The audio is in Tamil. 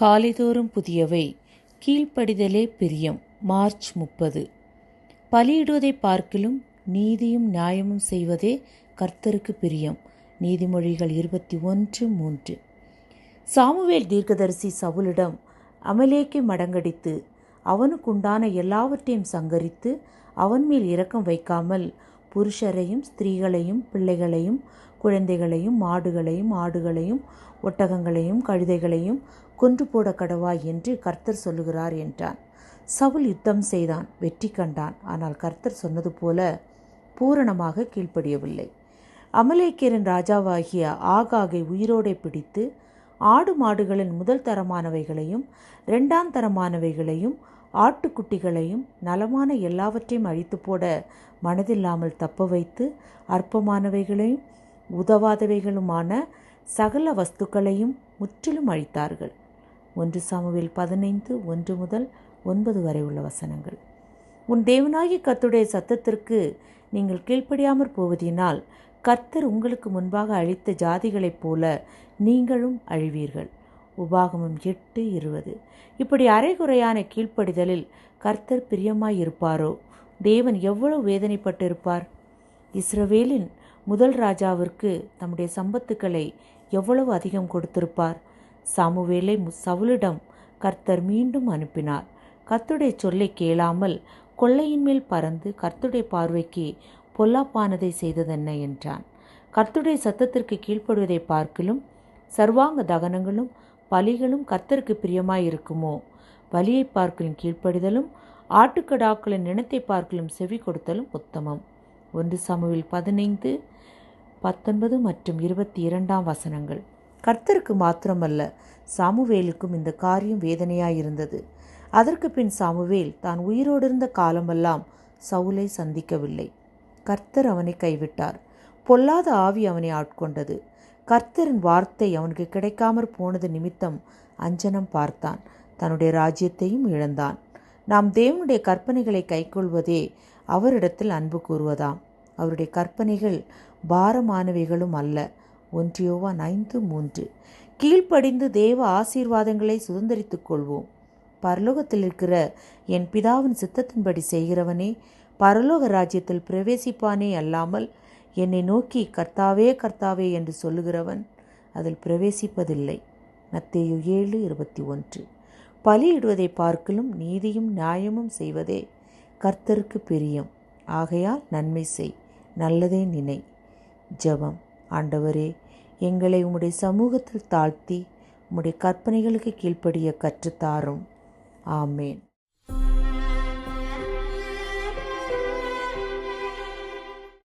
காலைதோறும் புதியவை. கீழ்ப்படிதலே பிரியம். மார்ச் முப்பது. பலியிடுவதை பார்க்கிலும் நீதியும் நியாயமும் செய்வதே கர்த்தருக்கு பிரியம். நீதிமொழிகள் இருபத்தி ஒன்று மூன்று. சாமுவேல் தீர்க்கதரிசி சவுலிடம் அமலேக்கை மடங்கடித்து அவனுக்குண்டான எல்லாவற்றையும் சங்கரித்து அவன் மேல் இரக்கம் வைக்காமல் புருஷரையும் ஸ்திரீகளையும் பிள்ளைகளையும் குழந்தைகளையும் மாடுகளையும் ஆடுகளையும் ஒட்டகங்களையும் கழுதைகளையும் கொன்று போட கடவாய் என்று கர்த்தர் சொல்லுகிறார் என்றான். சவுல் யுத்தம் செய்தான் வெற்றி கண்டான். ஆனால் கர்த்தர் சொன்னது போல பூரணமாக கீழ்ப்படியவில்லை. அமலேக்கியரின் ராஜாவாகிய ஆகாகை உயிரோடை பிடித்து ஆடு மாடுகளின் முதல் தரமானவைகளையும் இரண்டாம் தரமானவைகளையும் ஆட்டுக்குட்டிகளையும் நலமான எல்லாவற்றையும் அழித்து போட மனதில்லாமல் தப்ப வைத்து அற்பமானவைகளையும் உதவாதவைகளுமான சகல வஸ்துக்களையும் முற்றிலும் அழித்தார்கள். ஒன்று சாமுவில் பதினைந்து ஒன்று முதல் ஒன்பது வரை உள்ள வசனங்கள். உன் தேவனாகி கத்துடைய சத்தத்திற்கு நீங்கள் கீழ்ப்படியாமற் போவதினால் கர்த்தர் உங்களுக்கு முன்பாக அழித்த ஜாதிகளைப் போல நீங்களும் அழிவீர்கள். உபாகமம் எட்டு இருபது. இப்படி அரைகுறையான கீழ்ப்படிதலில் கர்த்தர் பிரியமாய் இருப்பாரோ தேவன் எவ்வளவு வேதனைப்பட்டிருப்பார்? இஸ்ரவேலின் முதல் ராஜாவிற்கு தம்முடைய சம்பத்துக்களை எவ்வளவு அதிகம் கொடுத்திருப்பார்? சாமுவேலை சவுலிடம் கர்த்தர் மீண்டும் அனுப்பினார். கர்த்துடைய சொல்லை கேளாமல் கொள்ளையின் மேல் பறந்து கர்த்துடைய பார்வைக்கு பொல்லாப்பானதை செய்ததென்ன? என்றான். கர்த்துடைய சத்தத்திற்கு கீழ்ப்படுவதை பார்க்கிலும் சர்வாங்க தகனங்களும் பலிகளும் கர்த்தருக்கு பிரியமாயிருக்குமோ? பலியை பார்க்கலும் கீழ்ப்படிதலும் ஆட்டுக்கடாக்களின் நினத்தை பார்க்கலும் செவி கொடுத்தலும் உத்தமம். ஒன்று சமவில் பதினைந்து பத்தொன்பது மற்றும் இருபத்தி இரண்டாம் வசனங்கள். கர்த்தருக்கு மாத்திரமல்ல சாமுவேலுக்கும் இந்த காரியம் வேதனையாயிருந்தது. அதற்கு பின் சாமுவேல் தான் உயிரோடிருந்த காலமெல்லாம் சவுலை சந்திக்கவில்லை. கர்த்தர் அவனை கைவிட்டார். பொல்லாத ஆவி அவனை ஆட்கொண்டது. கர்த்தரின் வார்த்தை அவனுக்கு கிடைக்காமற் போனது நிமித்தம் அஞ்சனம் பார்த்தான். தன்னுடைய ராஜ்யத்தையும் இழந்தான். நாம் தேவனுடைய கற்பனைகளை கைக்கொள்வதே அவரிடத்தில் அன்பு கூறுவதாம். அவருடைய கற்பனைகள் பாரமானவைகளும் அல்ல. ஒன்றியோவா ஐந்து மூன்று. கீழ்ப்படிந்து தேவ ஆசீர்வாதங்களை சுதந்திரித்துக் கொள்வோம். பரலோகத்தில் இருக்கிற என் பிதாவின் சித்தத்தின்படி செய்கிறவனே பரலோக ராஜ்யத்தில் பிரவேசிப்பானே அல்லாமல் என்னை நோக்கி கர்த்தாவே கர்த்தாவே என்று சொல்லுகிறவன் அதில் பிரவேசிப்பதில்லை. மத்தேயு ஏழு இருபத்தி ஒன்று. பலியிடுவதை பார்க்கலும் நீதியும் நியாயமும் செய்வதே கர்த்தருக்கு பிரியம். ஆகையால் நன்மை செய் நல்லதே நினை. ஜெபம். ஆண்டவரே எங்களை உம்முடைய சமூகத்தில் தாழ்த்தி உம்முடைய கற்பனைகளுக்கு கீழ்ப்படிய கற்றுத்தாரும். ஆமேன்.